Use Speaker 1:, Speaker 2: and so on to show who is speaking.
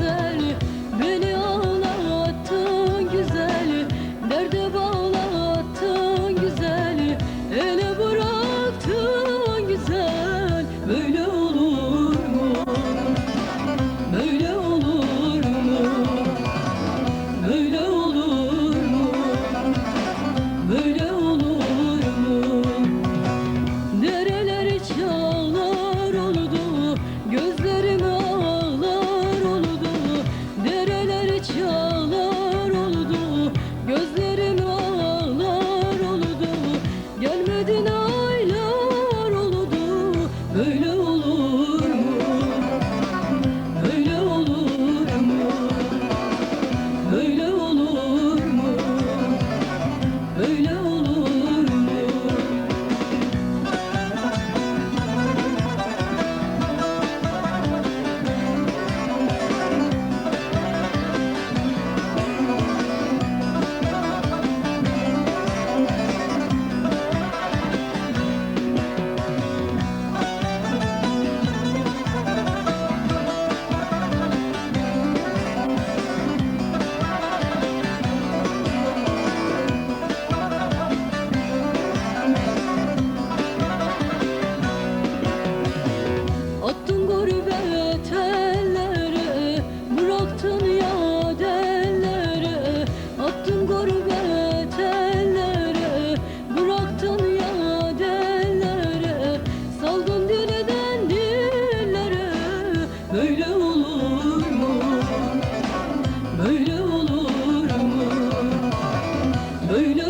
Speaker 1: güzel Good. Böyle olur mu? Böyle olur mu? Böyle